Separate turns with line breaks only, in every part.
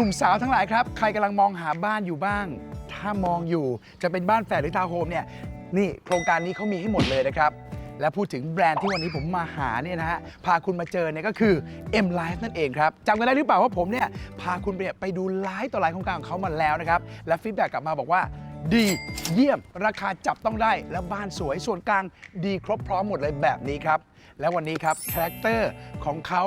นุ่มสาวทั้งหลายครับ ใครกำลังมองหาบ้านอยู่บ้าง ถ้ามองอยู่จะเป็นบ้านแฝดหรือทาวน์โฮมเนี่ยนี่โครงการนี้เขามีให้หมดเลยนะครับ และพูดถึงแบรนด์ที่วันนี้ผมมาหาเนี่ยนะฮะพาคุณมาเจอเนี่ยก็คือ M Life นั่นเองครับจำกันได้หรือเปล่าว่าผมเนี่ยพาคุณไปไปดูไลฟ์ต่อไลฟ์โครงการของเขามาแล้วนะครับและฟีดแบ็กกลับมาบอกว่าดีเยี่ยม ราคาจับต้องได้ และบ้านสวยส่วนกลางดีครบพร้อมหมดเลยแบบนี้ครับ และวันนี้ครับคาแรคเตอร์ของเขา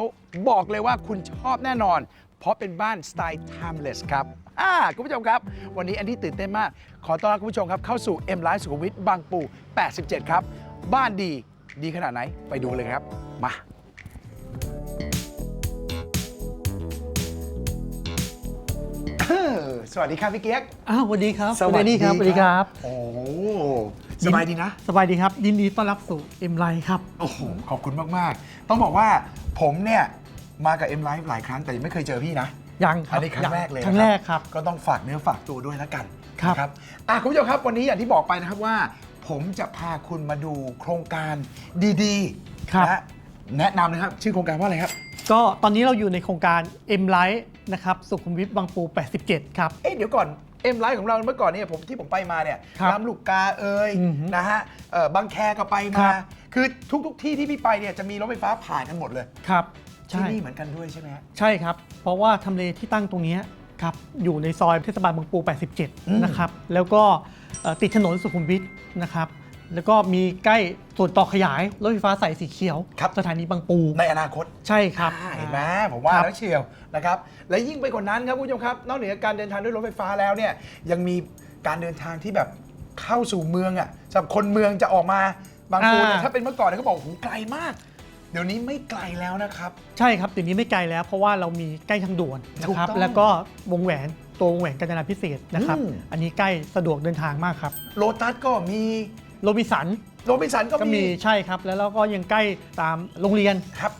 บอกเลยว่าคุณชอบแน่นอน เพราะเป็นบ้านสไตล์ timeless ครับอ่าคุณผู้ชมครับ วันนี้อันที่ตื่นเต้นมาก ขอต้อนรับคุณผู้ชมครับ เข้าสู่ M Live สุขุมวิทบางปู 87 ครับ บ้านดีดีขนาดไหนไปดูเลยครับ มา สวัสดีครับพี่เกียก
อ้าวสวัสดีครับคุณแดนนี่ครับสวัสดีครับ
โอ้โหสบายดีนะ
สบายดีครับยินดีต้อนรับสู่เอ็มไลครับ
โอ้โห ขอบคุณมาก ๆ ต้องบอกว่าผมเนี่ย มากับ M Live หลายครั้งแต่ยังไม่เคยเจอพี่นะ
ยังค
อั
รั
น
บ
นี้ครั้งแรกเลย
ครั้งแรกครับ
ก็ต้องฝากเนื้อฝากตัวด้วยแล้วกัน
ครับ
นะอะคุณผู้ชมครับวันนี้อย่างที่บอกไปนะครับว่า ผมจะพาคุณมาดูโครงการดีๆ
ครับ
นะแนะนำนะครับ ชื่อโครงการว่าอะไรครับ
ก็ตอนนี้เราอยู่ในโครงการ M l i f e นะครับสุขุมวิทบางปู 87 ครับ
เอ๊ะเดี๋ยวก่อน M Live ของเราเมื่อก่อนเนี่ยผมที่ผมไปมาเนี่ย
ครับ
ลำลูกกาเอ่ย
อือฮึ
นะฮะเอ่อบางแคก็ไป
ครั
มา
บ
คือทุกๆที่ที่พี่ไปเนี่ยจะมีรถไฟฟ้าผ่านกันหมดเลย
ครับ
ที่
ใช่
นี่เหมือนกันด้วยใช่ไหมฮะ
ใช่ครับ เพราะว่าทำเลที่ตั้งตรงเนี้ยครับอยู่ในซอยเทศบาลบางปู
อืม
87 นะครับ แล้วก็เอ่อติดถนนสุขุมวิทนะครับ แล้วก็มีใกล้ส่วนต่อขยาย รถไฟฟ้าสายสีเขียว
ครับ
สถานีบางปู
ในอนาคต
ใช่ครับ
อ่าเห็นไหมผมว่า
ครับ
แล้วเชียวนะครับ และยิ่งไปกว่านั้นครับคุณผู้ชมครับ นอกเหนือการเดินทางด้วยรถไฟฟ้าแล้วเนี่ยยังมีการเดินทางที่แบบเข้าสู่เมืองอะสำหรับคนเมืองจะออกมาบางปูเนี่ย
อ่า
ถ้าเป็นเมื่อก่อนเนี่ยเขาบอกโอ้โหไกลมาก เดี๋ยวนี้ไม่ไกลแล้วนะครับ
ใช่ครับเดี๋ยวนี้ไม่ไกลแล้ว เพราะว่าเรามีใกล้ทางด่วนนะครับ
ถูกต้อง
แล้วก็วงแหวนตัววงแหวนกาญจนาพิเศษนะครับ
อืม
อันนี้ใกล้สะดวกเดินทางมากครับ
โลตัสก็มี
โรบินสัน
โรบินสันก็
ก็
มี
มีใช่ครับ แล้วเราก็ยังใกล้ตามโรงเรียน
ครับ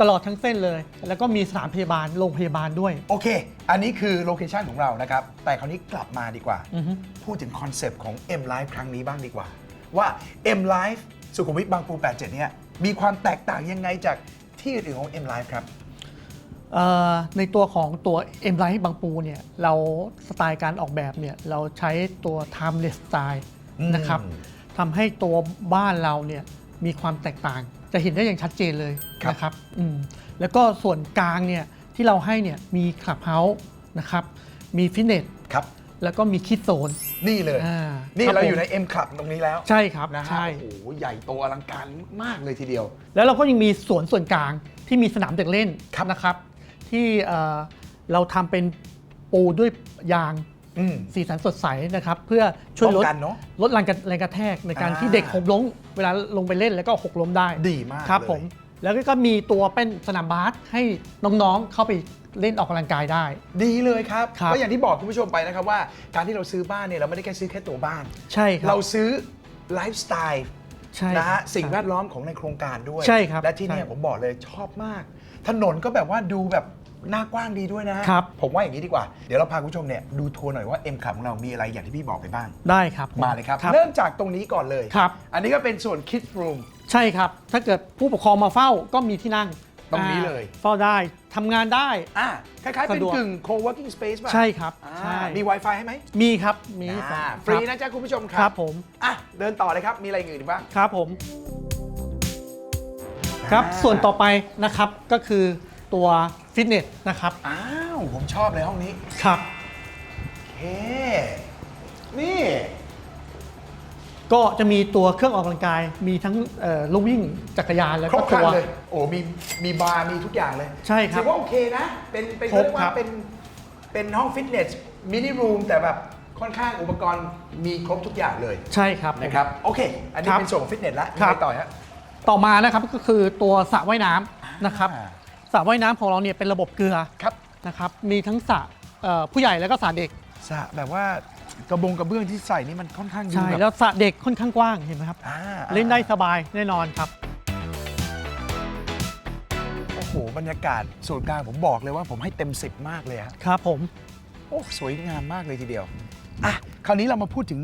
ตลอดทั้งเส้นเลย แล้วก็มีสถานพยาบาลโรงพยาบาลด้วย
โอเค อันนี้คือโลเคชันของเรานะครับ แต่คราวนี้กลับมาดีกว่า
อือฮึ
พูดถึงคอนเซปต์ของ M Life ครั้งนี้บ้างดีกว่า ว่า M Life สุขุมวิทบางปู 87 เนี่ย มีความแตกต่างยังไงจากที่อื่นๆของ M Life ครับ
เอ่อในตัวของตัว M l i บางปูเนี่ยเราสไตล์การออกแบบเนี่ยเราใช้ตัว timeless style
อืม
นะครับทำให้ตัวบ้านเราเนี่ยมีความแตกต่าง จะเห็นได้อย่างชัดเจนเลย
ครับ
นะครับอืมแล้วก็ส่วนกลางเนี่ยที่เราให้เนี่ยมีคลับเฮาส์นะครับมีฟิตเนส
ครับ
แล้วก็มีคิดโซน
นี่เลย
อ่า
นี่
ครับ
เรา
ผม
อยู่ใน M Club ตรงนี้แล้ว
ใช่ครับ
นะฮะ
ใช่
โอ้โหใหญ่โตอลังการมากเลยทีเดียว
แล้วเราก็ยังมีสวนส่วนกลางที่มีสนามเด็กเล่น
ครับ
นะครับ ที่เอ่อเราทำเป็นปูด้วยยาง
อืม
สีสันสดใสนะครับ เพื่อช่วยล
ป้
ด
องกันเนอะ
ลดแรงกระแรงกระแทกในการ
อ่า
ที่เด็กหกล้มเวลาลงไปเล่นแล้วก็หกล้มได้
ดีมาก
ครับ
เลย
ผมแล้วก็มีตัวเป็นสนามบาสให้น้องๆเข้าไป เล่นออกกำลังกายได้
ดีเลยครับ
ครับ
ก็อย่างที่บอกคุณผู้ชมไปนะครับว่า การที่เราซื้อบ้านเนี่ยเราไม่ได้แค่ซื้อแค่ตัวบ้าน
ใช่ครับ
เราซื้อไลฟ์สไตล์
ใช่
นะ
ครั
ฮะ
บ
สิ่งแวดล้อมของในโครงการด้วย
ใช่ครับ
และที่เนี่ย
ใช่
ผมบอกเลยชอบมาก ถนนก็แบบว่าดูแบบหน้ากว้างดีด้วยนะฮะ
ครับ
ผมว่าอย่างนี้ดีกว่า เดี๋ยวเราพาคุณผู้ชมเนี่ยดูทัวร์หน่อยว่าเอ็มขับของเรามีอะไรอย่างที่พี่บอกไปบ้าง
ได้ครับผ
มาเลยครับ
ครับ
เริ่มจากตรงนี้ก่อนเลย
ครับ
อันนี้ก็เป็นส่วน Kids Room
ใช่ครับ ถ้าเกิดผู้ปกครองมาเฝ้าก็มีที่นั่ง
ตรงนี้
อ่า
เลย
เฝ้าได้ทำงานได้
อ่าคล้ายๆ เป็น
สะดวก
กึ่ง co-working space ป่ะ
ใช่ครับ
อ่า
ใช่
มี Wi-Fi ให้ไหม
มีครับมี
อ่า
ครับ
ฟรีนะจ๊ะคุณผู้ชมค
ค
รั
รับผม
อะเดินต่อเลยครับ มีอะไรอื่นอีกบ้าง
ครับผมครับ
อ่า
ส่วนต่อไปนะครับก็คือตัวฟิตเนสนะครับ
อ้าว ผมชอบเลยห้องนี้
ครับ
โอเค นี่
ก็จะมีตัวเครื่องออกกำลังกาย มีทั้งเอ่อลูกวิ่งจักรยานแล้ว
คร
ก็
บครั
ตั
น
ว
เลย โอ้มีมีบาร์มีทุกอย่างเลย
ใช่ครับ
ถือว่าโอเคนะ เป็นเป็น
ครบ
เรียก
ครั
ว่า
บ
เป็นเป็นห้องฟิตเนสมินิรูมแต่แบบค่อนข้างอุปกรณ์มีครบทุกอย่างเลย
ใช่ครับ
นะครับโอเค อันนี้
ครับ
เป็นส่วนของฟิตเนสแล้ว
ครับ
มีอะไรต่อฮะ
ต่อมานะครับก็คือตัวสระว่ายน้ำนะครับ
อ่า
สระว่ายน้ำของเราเนี่ยเป็นระบบเกลือ
ครับ
นะครับมีทั้งสระเอ่อผู้ใหญ่แล้วก็สระเด็ก
สระแบบว่า กระบงกระเบื้องที่ใส่นี่มันค่อนข้างดู
ใช่
แบบ
แล้วสระเด็กค่อนข้างกว้างเห็นไหมครับ
อ่า
เล่นได้สบายแน่นอนครับ
โอ้โหบรรยากาศส่วนกลางผมบอกเลยว่าผมให้เต็ม 10 มากเลยฮะ
ครับผม
โอ้สวยงามมากเลยทีเดียวอะคราวนี้เรามาพูดถึง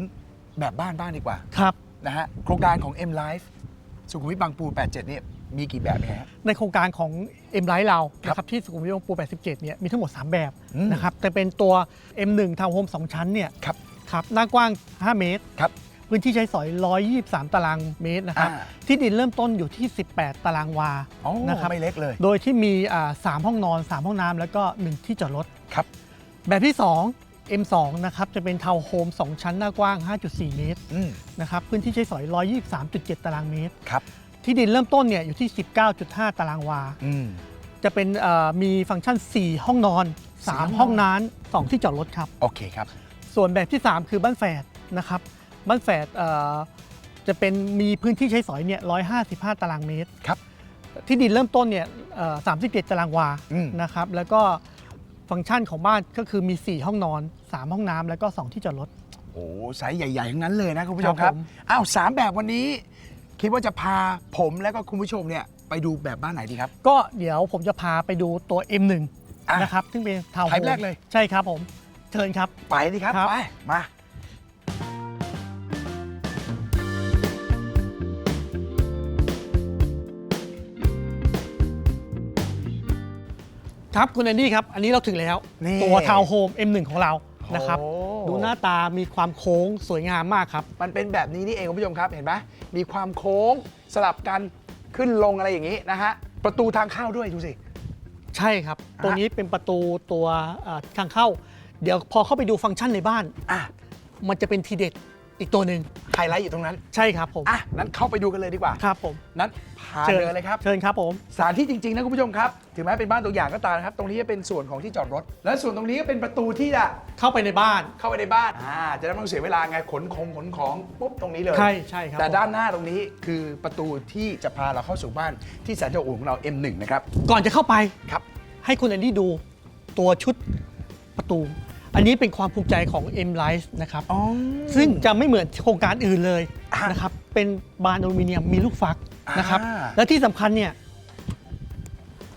แบบบ้านบ้างดีกว่า
ครับ
นะฮะโครงการของ M Life สุขุมวิทบางปู 87เนี่ยมีกี่แบบเนี่ยฮะ
ในโครงการของ M l i ท์เรา
ครับ
นะครับที่สุขุมวิทบางปู 87 เนี่ยมีทั้งหมด 3 แบบ
อืม
นะครับแต่เป็นตัว M1 ทาวน์โฮม2ชั้นเนี่ย
ครับ
ครับหน้ากว้าง 5 เมตร
ครับ
พื้นที่ใช้สอย 123 ตารางเมตรนะครับ
อ่า
ที่ดินเริ่มต้นอยู่ที่ 18 ตารางวา
อ๋อ
นะครับ
ไม่เล็กเลย
โดยที่มีอ่าสามห้องนอน 3 ห้องน้ำแล้วก็ 1 ที่จอดรถ
ครับ
แบบที่ 2 M2 นะครับจะเป็นทาวน์โฮม 2 ชั้นหน้ากว้าง 5.4 เมตร
อืม
นะครับพื้นที่ใช้สอย 123.7 ตารางเมตร
ครับ
ที่ดินเริ่มต้นเนี่ยอยู่ที่ 19.5 ตารางวา
อืม
จะเป็นเอ่อมีฟังก์ชัน 4 ห้องนอน
สี่ห้องนอน
3 ห้องน้ำ2ที่จอดรถครับ
โอเคครับ
ส่วนแบบที่ 3 คือบ้านแฝดนะครับบ้านแฝดเอ่อจะเป็นมีพื้นที่ใช้สอยเนี่ย155ตารางเมตร
ครับ
ที่ดินเริ่มต้นเนี่ยเอ่อ37ตารางวา
อืม
นะครับแล้วก็ฟังก์ชันของบ้านก็คือมี 4 ห้องนอน 3 ห้องน้ำแล้วก็ 2 ที่จอดรถ
โอ้ไซส์ใหญ่ๆทั้งนั้นเลยนะคุณผู้ชมค
ครั
รับบ
ผม
อ้าวสามแบบวันนี้ คิดว่าจะพาผมและก็คุณผู้ชมเนี่ยไปดูแบบบ้านไหนดีครับ
ก็เดี๋ยวผมจะพาไปดูตัว M1
อะ
นะครับซึ่งเป็นทาวน์โฮ
ไทป์
ม
แรกเลย
ใช่ครับผม เชิญครับ
ไปดิครับ
ครับ
ไป มา
ครับคุณแอนดี้ครับ อันนี้เราถึงแล้ว
นี่
ตัวทาวน์โฮม M1 ของเรานะครับ
โอ้
ดูหน้าตามีความโค้งสวยงามมากครับ
มันเป็นแบบนี้นี่เองคุณผู้ชมครับ เห็นไหมมีความโค้งสลับกันขึ้นลงอะไรอย่างนี้นะฮะ ประตูทางเข้าด้วยดูสิ
ใช่ครับ
อะ
ตัวนี้เป็นประตูตัวเอ่อทางเข้า เดี๋ยวพอเข้าไปดูฟังก์ชันในบ้าน
อะ
มันจะเป็นทีเด็ดอีกตัวหนึ่ง
ไฮไลท์อยู่ตรงนั้น
ใช่ครับผม
อะนั้นเข้าไปดูกันเลยดีกว่า
ครับผม
นั้นพา
เชิญ
เดินเลยครับ
เชิญครับผม
สถานที่จริงๆนะคุณผู้ชมครับ ถึงแม้เป็นบ้านตัวอย่างก็ตามนะครับ ตรงนี้จะเป็นส่วนของที่จอดรถ และส่วนตรงนี้ก็เป็นประตูที่จะ
เข้าไปในบ้าน
เข้าไปในบ้านอ่าจะได้ไม่ต้องเสียเวลาไงขนของขนของปุ๊บตรงนี้เลย
ใช่ใช่ครับ
แต่
ผม
ด้านหน้าตรงนี้คือประตูที่จะพาเราเข้าสู่บ้านที่แสนจะอบอุ่นของเรา M1 นะครับ
ก่อนจะเข้าไป
ครับ
ให้คุณแอนดี้ดูตัวชุดประตู อันนี้เป็นความภูมิใจของ M Life นะครับ
อ๋อ
ซึ่งจะไม่เหมือนโครงการอื่นเลย
อะ
นะครับ เป็นบานอลูมิเนียมมีลูกฟักนะครับ
อ่า
และที่สำคัญเนี่ย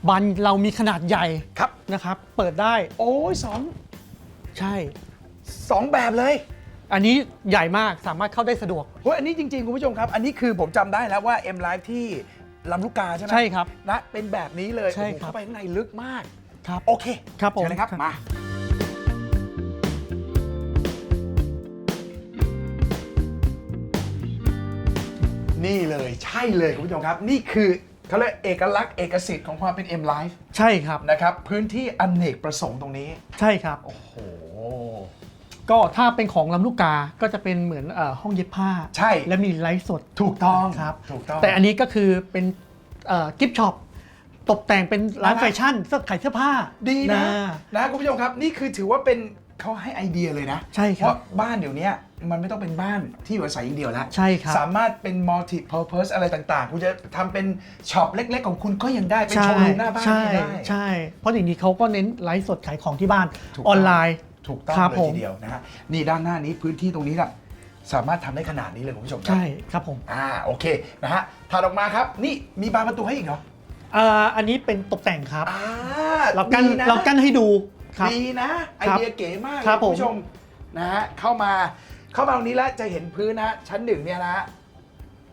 บานเรามีขนาดใหญ่
ครับ
นะครับ เปิดได้
โอ้ยสอง
ใช่
สองแบบเลย
อันนี้ใหญ่มากสามารถเข้าได้สะดวก
เฮ้ยอันนี้จริง ๆ คุณผู้ชมครับ อันนี้คือผมจำได้แล้วว่า M Live ที่ลำลูกกาใช่ไหม
ใช่ครับ
นะเป็นแบบนี้เลย
ใช่
โอ้โห
ครับ
เข้าไปข้างในลึกมาก
ครับ
โอเค
ครับผม
เชิญเลยครับ
ครับ
มา นี่เลยใช่เลยคุณผู้ชมครับ นี่คือเขาเรียกเอกลักษณ์เอกสิทธิ์ของความเป็น M Life
ใช่ครับ
นะครับ พื้นที่อเนกประสงค์ตรงนี้
ใช่ครับ
โอ้โห
ก็ถ้าเป็นของลำลูกกาก็จะเป็นเหมือนเออห้องเย็บผ้า
ใช่
และมีไลฟ์สด
ถูกต้อง
ครับ
ถูกต้อง
แต่อันนี้ก็คือเป็นกิฟต์ช็อปตกแต่งเป็นร้าน
อ่า
แฟชั่นเสื้อขายเสื้อผ้า
ดีนะ
นะ
นะคุณผู้ชมครับ นี่คือถือว่าเป็น เขาให้ไอเดียเลยนะ
ใช่ครับ
เพราะบ้านเดี๋ยวนี้มันไม่ต้องเป็นบ้านที่อยู่อาศัยอย่างเดียวแล้ว
ใช่ครับ
สามารถเป็น multi purpose อะไรต่างๆ คุณจะทำเป็นช็อปเล็ก ๆ ของคุณก็ยังได้ เป็น
ใช่
โชว์รูมหน้าบ้าน
ใช่
ก็ได้
ใช่ เพราะอย่างนี้เขาก็เน้นไลฟ์สดขายของที่บ้าน
ถูก
อ
ต้อง
อนไลน์
ถูกต้อง
ครับ
เลย
ผม
ทีเดียวนะฮะ นี่ด้านหน้านี้พื้นที่ตรงนี้ล่ะสามารถทำได้ขนาดนี้เลยคุณผู้ชมครับ
ใช่ครับผม
อ่าโอเคนะฮะถัดออกมาครับ นี่มีบานประตูให้อีกเหรอ
อ่าอันนี้เป็นตกแต่งครับ
อ่า
เรากั้น
ดีะ
เรากั้นให้ดู ครับ
ดีนะ ไอ
ครับ
เดียเก๋มากเลย
ครับ
คุณผู้
ผม
ชมนะฮะเข้ามาเข้ามาตรงนี้แล้วจะเห็นพื้นนะฮะชั้นหนึ่งเนี่ยนะฮะ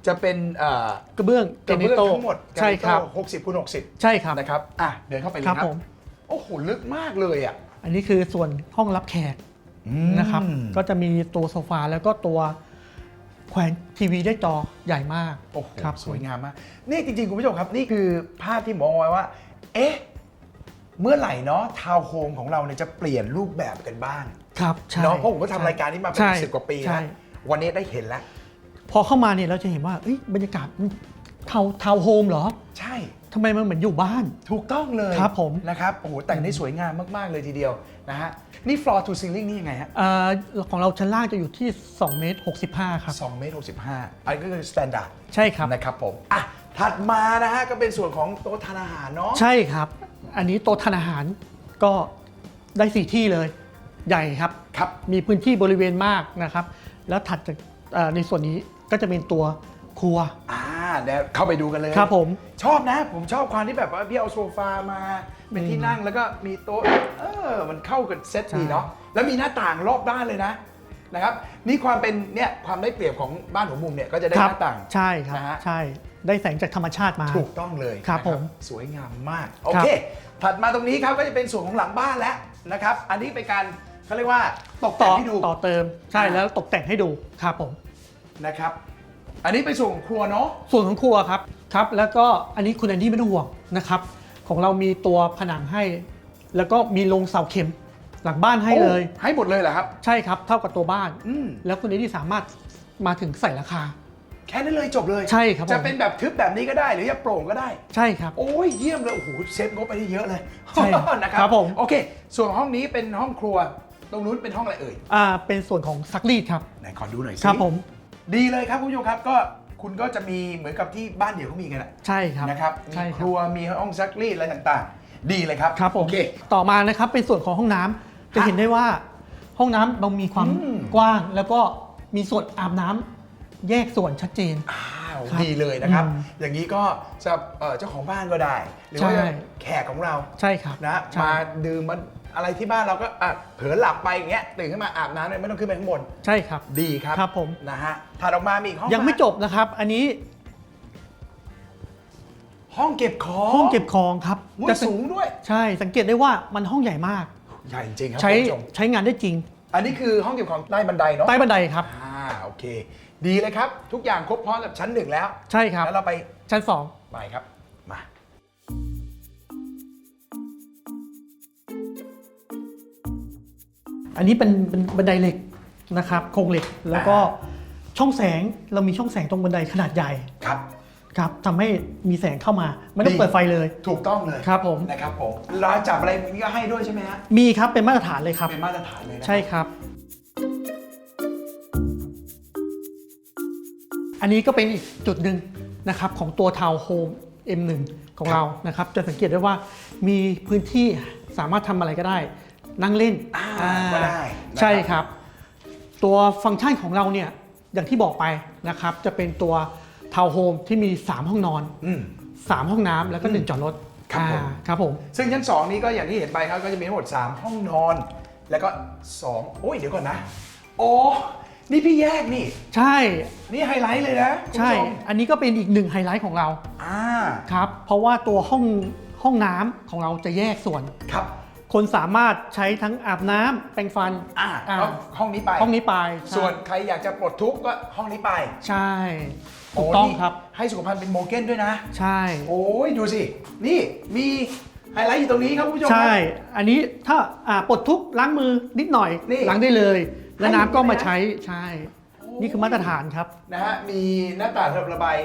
จะเป็นเอ่อก
ระเบื้อง
กระเบื้อง
โต
ทั้งหมด
ใช่ครับ
หกสิบคูณหกสิบ
ใช่ครับ
นะครับอะเดินเข้าไปเลย
ค
ค
รั
รั
บบผม
โอ้โหลึกมากเลยอะ
อันนี้คือส่วนห้องรับแขกนะครับ ก็จะมีตัวโซฟาแล้วก็ตัวแขวนทีวีได้จอใหญ่มาก
โอ้โห
ครับ
สวยงามมาก นี่จริงๆ คุณผู้ชมครับ นี่คือภาพที่มองไว้ว่า เอ๊ะ เมื่อไหร่เนาะทาวน์โฮมของเราเนี่ยจะเปลี่ยนรูปแบบกันบ้าง
ครับใช่
เนาะเพราะผมก็ทำ
ใช่
รายการนี้มาเป็น
ใช่
สิบกว่าปี
ใช่
แล้ววันนี้ได้เห็นแล้ว
พอเข้ามาเนี่ยเราจะเห็นว่าเอ้ยบรรยากาศมันทาวทาวน์โฮมเหรอ
ใช่
ทำไมมันเหมือนอยู่บ้าน
ถูกต้องเลย
ครับผม
นะครับโอ้โหแต่งได้สวยงามมากๆเลยทีเดียวนะฮะนี่ floor to ceiling นี่ยังไงฮะ
เอ่อของเราชั้นล่างจะอยู่ที่2เมตร65ครับ
2เมตร65อันนก็คือ standard
ใช่ครับ
นะครับผมอะถัดมานะฮะก็เป็นส่วนของโต๊ะทานอาหารเนาะ
ใช่ครับ อันนี้โต๊ะทานอาหารก็ได้สี่ที่เลยใหญ่ครับ
ครับ
มีพื้นที่บริเวณมากนะครับ แล้วถัดจากเอ่อในส่วนนี้ก็จะเป็นตัวครัว
อ่าเดี๋ยวเข้าไปดูกันเลย
ครับผม
ชอบนะ ผมชอบความที่แบบว่าพี่เอาโซฟามา เป็นที่นั่งแล้วก็มีโต๊ะ เออ มันเข้ากับเซตดีเนาะ แล้วมีหน้าต่างรอบด้านเลยนะ นะครับ นี่ความเป็นเนี่ยความได้เปรียบของบ้านหัวมุมเนี่ยก็จะได้
ครั
หน้าต่าง
ใช่ครับ
นะฮะ
ใช่ ได้แสงจากธรรมชาติมา
ถูกต้องเลย
ครับ
นะ
ผม
สวยงามมาก โอเค ถัดมาตรงนี้ครับก็จะเป็นส่วนของหลังบ้านแล้วนะครับ อันนี้เป็นการเขาเรียกว่าตกแต่
ต่
ง
อ
ให้ดู
ต่อเติมใช่
อ่า
แล้วตกแต่งให้ดูครับผม
นะครับ อันนี้เป็นส่วนของครัวเนาะ
ส่วนของครัวครับครับ แล้วก็อันนี้คุณแอนดี้ไม่ต้องห่วงนะครับ ของเรามีตัวผนังให้ แล้วก็มีลงเสาเข็มหลังบ้านให้เลย
โอ้ให้หมดเลยเหรอครับ
ใช่ครับเท่ากับตัวบ้าน
อืม
แล้วคุณแอนดี้สามารถมาถึงใส่ราคา
แค่นั้นเลยจบเลย
ใช่ครับผม
จะเป็นแบบทึบแบบนี้ก็ได้หรือจะโปร่งก็ได้
ใช่ครับ
โอ้ยเยี่ยมเลยโอ้โหเซฟงบไปได้เยอะเลย
ใช่
นะครับ
ครับผม
โอเค ส่วนห้องนี้เป็นห้องครัว ตรงนู้นเป็นห้องอะไรเอ่ย
อ่าเป็นส่วนของซักรีดครับ
ไหนขอดูหน่อยสิ
ครับผม
ดีเลยครับคุณผู้ชมครับก็คุณก็จะมีเหมือนกับที่บ้านเดี่ยวเขามีกันอะ
ใช่ครับ
นะครับมี
ใช่
ค
ครับ
รัวมีห้องซักรีดอะไรต่างๆ ดีเลยครับ
ครับผม
โอเค
ต่อมานะครับเป็นส่วนของห้องน้ำจะ
ครับ
เห็นได้ว่าห้องน้ำเรามีความ
อืม
กว้าง แล้วก็มีส่วนอาบน้ำ แยกส่วนชัดเจน
อ้าว
ครับ
ดีเลยนะครับ
อืม
อย่างนี้ก็สำหรับเอ่อเจ้าของบ้านก็ได้ หรือว่า
ใช่
แขกของเรา
ใช่ครับ
นะ
ใช่
มาดื่มมาอะไรที่บ้านเราก็อะเผลอหลับไปอย่างเงี้ยตื่นขึ้นมาอาบน้ำเลยไม่ต้องขึ้นไปข้างบน
ใช่ครับ
ดีครับ
ครับผม
นะฮะถัดออกมามีอีกห้อง
ยังไม่
นะ
จบนะครับ อันนี้
ห้องเก็บของ
ห้องเก็บของครับ
อุ๊ย
จะสัง
สูงด้วย
ใช่สังเกตได้ว่ามันห้องใหญ่มาก
ใหญ่จริงครับ
ใช้
คุณผู้ชม
ใช้งานได้จริง
อันนี้คือห้องเก็บของใต้บันไดเนาะ
ใต้บันไดครับ
อ่าโอเค ดีเลยครับ ทุกอย่างครบพร้อมกับชั้นหนึ่งแล้ว
ใช่ครับ
แล้วเราไป
ชั้นสอง
ไปครับ มา
อันนี้เป็นเป็นบันไดเหล็กนะครับโครงเหล็กแล้วก็ช่องแสงเรามีช่องแสงตรงบันไดขนาดใหญ่
ครับ
ครับทำให้มีแสงเข้ามาไม่ต้อง
ดี
เปิดไฟเลย
ถูกต้องเลย
ครับผม
นะครับผมรอยจับอะไรนี้ก็ให้ด้วยใช่ไหมฮะ
มีครับเป็นมาตรฐานเลยครับ
เป็นมาตรฐานเลยนะ
ใช่ครับ อันนี้ก็เป็นอีกจุดหนึ่งนะครับของตัวทาวน์โฮม M1 ของเรานะครับ จะสังเกตได้ว่ามีพื้นที่สามารถทำอะไรก็ได้ นั่งเล่น
อ่า
อ่า
ก็ได้นะครับ
ใช่ครับ ตัวฟังก์ชันของเราเนี่ยอย่างที่บอกไปนะครับ จะเป็นตัวทาวน์โฮมที่มี 3 ห้องนอน
อืม
3 ห้องน้ำแล้วก็ 1 จอดรถ
ครับผม
อ่าครับผม
ซึ่งชั้น 2 นี้ก็อย่างที่เห็นไปครับก็จะมีทั้งหมด 3 ห้องนอน แล้วก็2โอ้ยเดี๋ยวก่อนนะ โอ้ นี่พี่แยกนี่
ใช่
นี่ไฮไลท์เลยนะคุณ
ใช่
ผู้ชม
อันนี้ก็เป็นอีกหนึ่งไฮไลท์ของเรา
อ่า
ครับ เพราะว่าตัวห้องห้องน้ำของเราจะแยกส่วน
ครับ
คนสามารถใช้ทั้งอาบน้ำแปรงฟัน
อ่า
อ่า
ก็ห้องนี้ไป
ห้องนี้ไปใช่
ส่วนใครอยากจะปลดทุกข์ก็ห้องนี้ไป
ใช่ถูกต้อง
โนี่
ครับ
ให้สุขภัณฑ์เป็นโมเก้นด้วยนะ
ใช่
โอ้ยดูสิ นี่มีไฮไลท์อยู่ตรงนี้ครับคุณผู้ชมครับ
ใช่ อันนี้ถ้าอ่าปลดทุกข์ล้างมือนิดหน่อย
นี่
ล้างได้เลย แล้วน้ำก็
ให้
มา
เลยนะ
ใช้ใช่ นี่คือมาตรฐานครับ
นะฮะมีหน้าต่างระบาย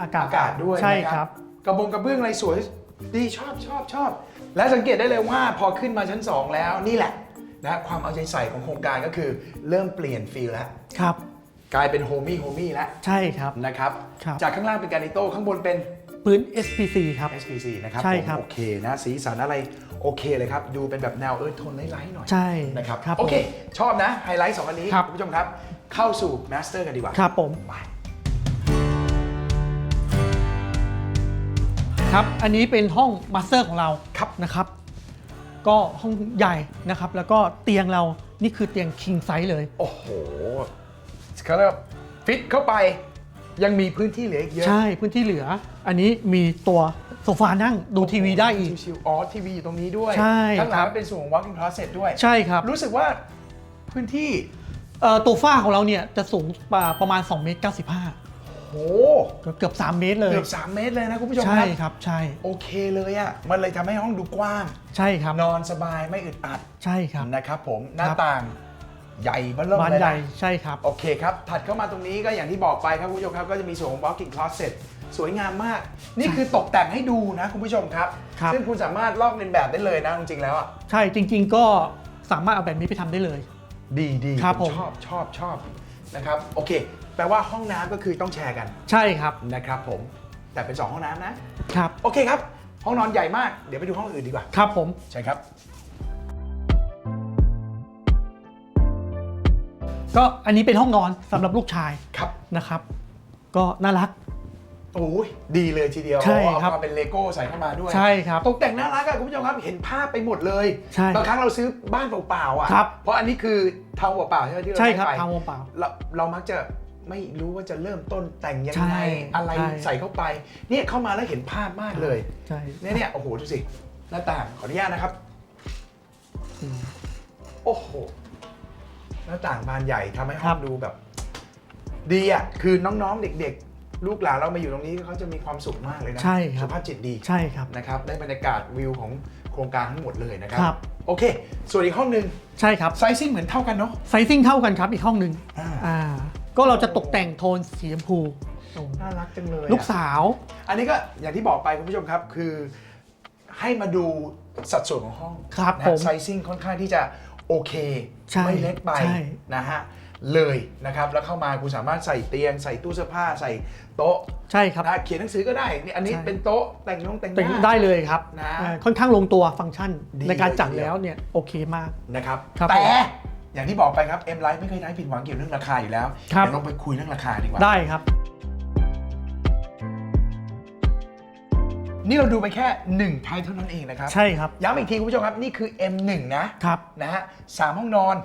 อากาศ
อากาศด้วย
ใช่
นะครับ กระบงกระเบื้องอะไรสวยดีชอบชอบชอบ และสังเกตได้เลยว่าพอขึ้นมาชั้น 2 แล้วนี่แหละนะความเอาใจใส่ของโครงการก็คือเริ่มเปลี่ยนฟีลแล้ว
ครับ
กลายเป็นโฮมี่โฮมี่แล้ว
ใช่ครับ
นะครับ
ครับ
จากข้างล่างเป็นการิโต้ข้างบนเป็น
พื้น SPC ครับ
SPC นะครับ
ใช่
ผม
ครับ
โอเคนะสีสันอะไรโอเคเลยครับ ดูเป็นแบบแนวเออโทนไลท์ๆหน่อย
ใช่
นะครับ
ครับ
โอเค
ผม
ชอบนะ ไฮไลท์สองอันนี้
ครับ
ณผู้ชมครับ เข้าสู่มาสเตอร์กันดีกว่า
ครับผม
ไป
ครับ อันนี้เป็นห้องมาสเตอร์ของเรา
ครับ
นะครับ ก็ห้องใหญ่นะครับ แล้วก็เตียงเรานี่คือเตียง king size เลย
โอ้โหเขาเรียกว่าฟิตเข้าไป ยังมีพื้นที่เหลืออีกเยอะ
ใช่พื้นที่เหลือ อันนี้มีตัวโซฟานั่งดูทีวีได้อีก
ชิวๆอ๋อทีวีอยู่ตรงนี้ด้วย
ใช่
ข้างหลั
ค
ง
รับ
เป็นส่วนของ walk-in closet ด้วย
ใช่ครับ
รู้สึกว่าพื้นที่
เอ่อตัวฝ้าของเราเนี่ยจะสูงประมาณ2เมตร95
โห
เกือบ 3 เมตรเลย
เกือบ3เมตรเลยนะคุณผู้ชม
ใช่
ครับ
ครับใช่
โอเคเลยอะ่ะมันเลยทำให้ห้องดูกว้าง
ใช่ครับ
นอนสบายไม่อึดอัด
ใช่ครับ
นะครับผมหน้า
ครับ
ต่าง ใหญ่เบ้อเริ่ม
บาน
เลย
ใหญ่
นะ
ใช่ครับ
โอเคครับ ถัดเข้ามาตรงนี้ก็อย่างที่บอกไปครับคุณผู้ชมครับก็จะมีส่วนของ walk-in closet สวยงามมาก นี่คือตกแต่งให้ดูนะคุณผู้ชมครับ
ครับ
ซึ่งคุณสามารถลอกเลียนแบบได้เลยนะจริงๆแล้วอะ
ใช่จริง ๆ ก็สามารถเอาแบบนี้ไปทำได้เลย
ดีดี
ครับ
ผม
ผม
ชอบชอบชอบนะครับโอเค แปลว่าห้องน้ำก็คือต้องแชร์กัน
ใช่ครับ
นะครับผม แต่เป็น2ห้องน้ำนะ
ครับ
โอเคครับ ห้องนอนใหญ่มาก เดี๋ยวไปดูห้องอื่นดีกว่า
ครับผม
ใช่ครับ
ก็อันนี้เป็นห้องนอนสำหรับลูกชาย
ครับ
นะครับ ก็น่ารัก
โอ้ยดีเลยทีเดียว
ใช่
เอา
ครับ
มาเป็นเลโก้ใส่เข้ามาด้วย
ใช่ครับ
ตกแต่งน่ารักอะคุณผู้ชมครับ เห็นภาพไปหมดเลย
ใช่
บางครั้งเราซื้อบ้านเปล่าๆอะ
ครับ
เพราะอันนี้คือทางเปล่าๆใช่ไหมที่เรา
ใช่ครับ
ได้ไป
ทางวงเปล่า
เราเรามักจะไม่รู้ว่าจะเริ่มต้นแต่งยัง
ใช่
ไงอะไร
ใช่
ใส่เข้าไป เนี่ยเข้ามาแล้วเห็นภาพมากเลย
ใช่
เนี่ยเนี่ยโอ้โหดูสิหน้าต่างขออนุญาตนะครับ
อืม
โอ้โหห น้าต่างบานใหญ่ทำให้ห้
ครั
อง
บ
ดูแบบ ดีอะ คือน้องๆ เด็ก ๆ ลูกหลานเรามาอยู่ตรงนี้เขาจะมีความสุขมากเลยนะ
ใช่ครับ
สุขภาพจิตดี
ใช่ครับ
นะครับ ได้บรรยากาศวิวของโครงการทั้งหมดเลยนะครั
ครับ
โอเค ส่วนอีกห้องหนึ่ง
ใช่ครับ
ไซซิ่งเหมือนเท่ากันเนาะ
ไซซิ่งเท่ากันครับอีกห้องหนึ่ง
อ่า
อ่า ก็เราจะตกแต่งโทนสีชมพูโอ้
น่ารักจังเลยอะ
ลูกสาว
อันนี้ก็อย่างที่บอกไปคุณผู้ชมครับคือ ให้มาดูสัดส่วนของห้อง
ครับ
นะ
ผม
ไซซิ่งค่อนข้างที่จะ โอเค
ใช่
ไม่เล็กไป
ใช่
นะฮะเลยนะครับ แล้วเข้ามาคุณสามารถใส่เตียง ใส่ตู้เสื้อผ้าใส่โต๊ะ
ใช่ครับ
นะเขียนหนังสือก็ได้นี่อันนี้
ใช่
เป็นโต๊ะแต่งนงแต่งห
แต่ง
น้า
ได้เลยครับ
นะ
อ่าค่อนข้างลงตัวฟังก์ชัน
ดี
ในการจัด
เลยทีเดียว
แล้วเนี่ยโอเคมาก
นะครับ
ครับ
แต่
ผม
อย่างที่บอกไปครับ M Life ไม่เคยได้ผิดหวังเกี่ยวเรื่องราคาอยู่แล้ว
ครับ
เดี๋ยวเราไปคุยเรื่องราคาดีกว่า
ได้ครับ
นี่เราดูไปแค่1ไทยเท่านั้นเองนะครับ
ใช่ครับ
ย้ำอีกทีคุณผู้ชมครับนี่คือ M1 นะครับ นะฮะสามห้องนอน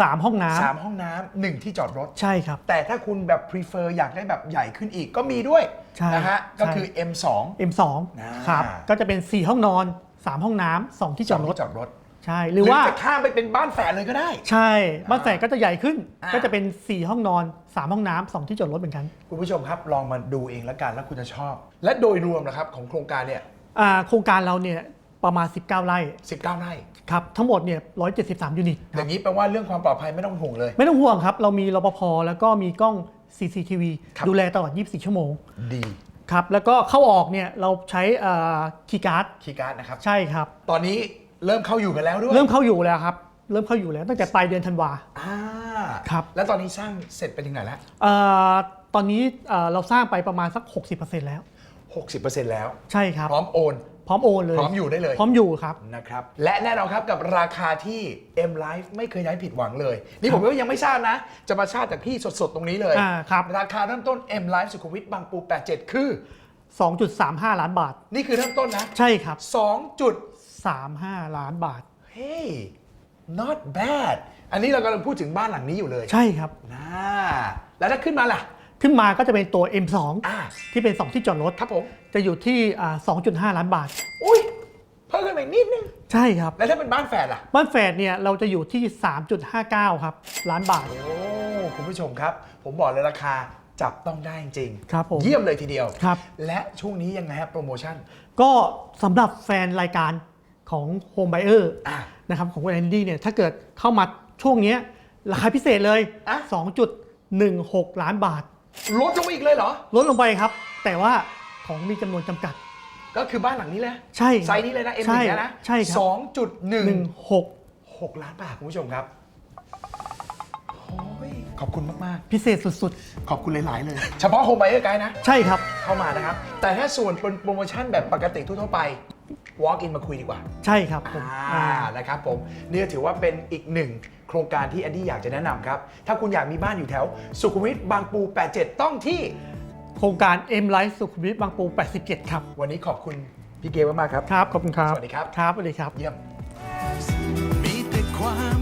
สามห้องน้ำ
สามห้องน้ำหนึ่งที่จอดรถ
ใช่ครับ
แต่ถ้าคุณแบบ prefer อยากได้แบบใหญ่ขึ้นอีกก็มีด้วย
ใช่
นะฮะ
ใช่
ก็คือ M2
M2
อ่า
ครับ ก็จะเป็น 4 ห้องนอน 3 ห้องน้ำ2ที่จอดรถ
ที่จอดรถ
ใช่หรือว่า
จะข้ามไปเป็นบ้านแฝดเลยก็ได้
ใช่บ้านแฝดก็จะใหญ่ขึ้น
อ่า
ก็จะเป็น 4 ห้องนอน 3 ห้องน้ำ2ที่จอดรถเหมือนกัน
คุณผู้ชมครับลองมาดูเองแล้วกันแล้วคุณจะชอบ และโดยรวมนะครับของโครงการเนี่ย
อ่าโครงการเราเนี่ยประมาณ 19 ไร่
19ไร่
ครับทั้งหมดเนี่ย173 ยูนิต
อย่างนี้แปลว่าเรื่องความปลอดภัยไม่ต้องห่วงเลย
ไม่ต้องห่วงครับ เรามีรปภแล้วก็มีกล้อง CCTV
ครับ
ดูแลตลอด 24 ชั่วโมง
ดี
ครับแล้วก็เข้าออกเนี่ยเราใช้คีย์การ์ด
คีย์การ์ดนะครับ
ใช่ครับ
ตอนนี้ เริ่มเข้าอยู่กันแล้วด้วย
เริ่มเข้าอยู่แล้วครับ เริ่มเข้าอยู่แล้วตั้งแต่ปลายเดือนธันวา
อ่า
ครับ
แล้วตอนนี้สร้างเสร็จไปถึงไหนแล้ว
เอ่อตอนนี้เอ่อเราสร้างไปประมาณสัก 60%แล้ว
60%แล้ว
ใช่ครับ
พร้อมโอน
พร้อมโอนเลย
พร้อมอยู่ได้เลย
พร้อมอยู่ครับ
นะครับ และแน่นอนครับกับราคาที่ M Life ไม่เคยย้ายผิดหวังเลย นี่ผมก็ยังไม่ทราบนะ จะมาทราบจากพี่สดๆ ตรงนี้เลย
อ่าครับ
ราคาเริ่มต้น M Life สุขุมวิทบางปู 87 คือ
2.35 ล้านบาท
นี่คือเริ่มต้นนะ
ใช่ครับ
2จุด
35 ล้านบาท
เฮ้ย not bad อันนี้เรากำลังพูดถึงบ้านหลังนี้อยู่เลย
ใช่ครับ
นะแล้วถ้าขึ้นมาล่ะ
ขึ้นมาก็จะเป็นตัว M2
อ่า
ที่เป็น 2 ที่จอดรถ
ครับผม
จะอยู่ที่อ่า2.5 ล้านบาท
อุ้ยเพิ่มขึ้นมาอีกนิดนึง
ใช่ครับ
แล้วถ้าเป็นบ้านแฝดล่ะ
บ้านแฝดเนี่ยเราจะอยู่ที่ 3.59 ครับ ล้านบาท
โอ้ คุณผู้ชมครับ ผมบอกเลยราคาจับต้องได้จริงๆ
ครับผม
เยี่ยมเลยทีเดียว
ครับ
และช่วงนี้ยังไงครับโปรโมชั่น
ก็สำหรับแฟนรายการ ของ Home Buyer
อะ
นะครับของคุณแอนดี้เนี่ยถ้าเกิดเข้ามาช่วงเนี้ยราคาพิเศษเลย
อะ
2.16 ล้านบาท
ลดลงมาอีกเลยเหรอ
ลดลงไปครับ แต่ว่าของมีจำนวนจำกัด
ก็คือบ้านหลังนี้เลย
ใช่ครับ
ไซส์นี้เลยนะ M
ใช่
1เนี่ยนะ
ใช่ครับ
สองจุดหนึ่ง
16
หกล้านบาทคุณผู้ชมครับโอ้ยขอบคุณมาก
พิเศษสุด
ๆ ขอบคุณหลาย ๆ เลย เฉพาะโฮมไบเออร์ไกด์นะ
ๆใช่ครับ
เข้ามานะครับ แต่ถ้าส่วนเป็นโปรโมชั่นแบบปกติทั่วๆไป walk in มาคุยดีกว่า
ใช่ครับผม
อ่า
อ่า
นะครับผมนี่ก็ถือว่าเป็นอีกหนึ่งโครงการที่แอนดี้อยากจะแนะนำครับ ถ้าคุณอยากมีบ้านอยู่แถว สุขุมวิทบางปู 87 ต้องที่
โครงการ M Life สุขุมวิทบางปู 87 ครับ
วันนี้ขอบคุณพี่เกมมากๆครับ
ครับ ขอบคุณครับ
สวัสดีครับ
ครับ สวัสดีครับ
เยี่ยม
มีแต่ความ